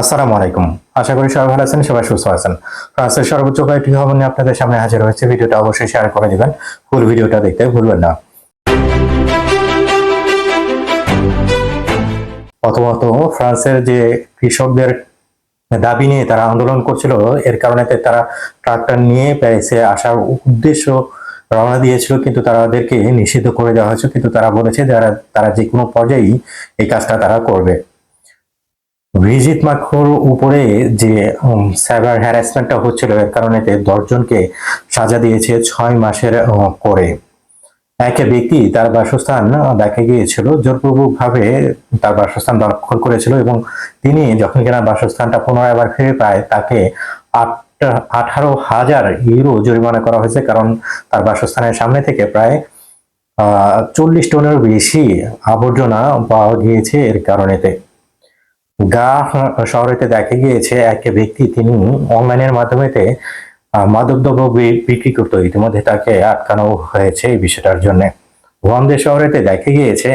আসসালামু আলাইকুম। আশা করি সবাই ভালো আছেন, সবাই সুস্থ আছেন। ফ্রান্সের সর্বোচ্চ কয়েকটি খবর নিয়ে আপনাদের সামনে হাজির হয়েছে। ভিডিওটা অবশ্যই শেয়ার করে দেবেন। ফুল ভিডিওটা দেখতে ভুলবেন না। প্রথমত, ফ্রান্সের যে কৃষকদের দাবি নিয়ে তারা আন্দোলন করছিল, এর কারণে তারা ট্রাক্টর নিয়ে প্যারিসে আসার উদ্দেশ্য রওনা দিয়েছিল, কিন্তু তাদেরকে নিষিদ্ধ করে দেওয়া হয়েছে। কিন্তু তারা বলেছে যারা তারা যে কোনো পর্যায়েই এই কাজটা তারা করবে। ভিজিট মাখোর উপরে যে সাইবার হ্যারাসমেন্টটা হচ্ছিল, এর কারণে দশজনকে সাজা দিয়েছে ছয় মাসের করে এক ব্যক্তি তার বাসস্থান দেখা গিয়েছিল জোরপূর্বক ভাবে তার বাসস্থান দখল করেছিল এবং তিনি যখন কিনা বাসস্থানটা পুনরায় আবার ফিরে পায়, তাকে আট আঠারো হাজার ইউরো জরিমানা করা হয়েছে, কারণ তার বাসস্থানের সামনে থেকে প্রায় চল্লিশ টনেরও বেশি আবর্জনা পাওয়া গিয়েছে এর কারণেতে গা শহরেতে দেখা গিয়েছে এক ব্যক্তি তিনি অনলাইনের মাধ্যমেতে মাদকদ্রব্য বিক্রি করতো। ইতিমধ্যে তাকে আটকানো হয়েছে এই বিষয়টার জন্য। ওয়ান্দে শহরেতে দেখা গিয়েছে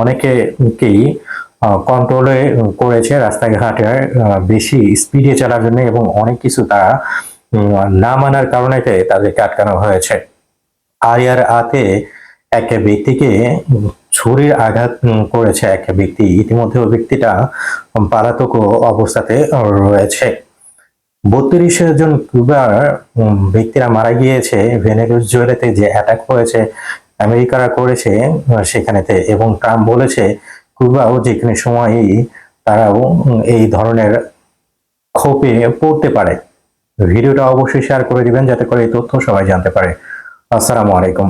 অনেকেই কন্ট্রোলে করেছে রাস্তাঘাটে বেশি স্পিডে চলার জন্য এবং অনেক কিছু তারা না মানার কারণে তাদেরকে আটকানো হয়েছে। আরিয়ার আতে এক ব্যক্তিকে ছুরির আঘাত করেছে এক ব্যক্তি। ইতিমধ্যে ওই ব্যক্তিটা পালাতক অবস্থাতে রয়েছে। বত্রিশ জন কিউবার ব্যক্তিরা মারা গিয়েছে। ভেনেজুয়েলাতে যে অ্যাটাক হয়েছে, আমেরিকারা করেছে সেখানেতে। এবং ট্রাম্প বলেছে কিউবাও যেখানে সময়ই তারাও এই ধরনের ক্ষোভে পড়তে পারে। ভিডিওটা অবশ্যই শেয়ার করে দিবেন, যাতে করে এই তথ্য সবাই জানতে পারে। আসসালামু আলাইকুম।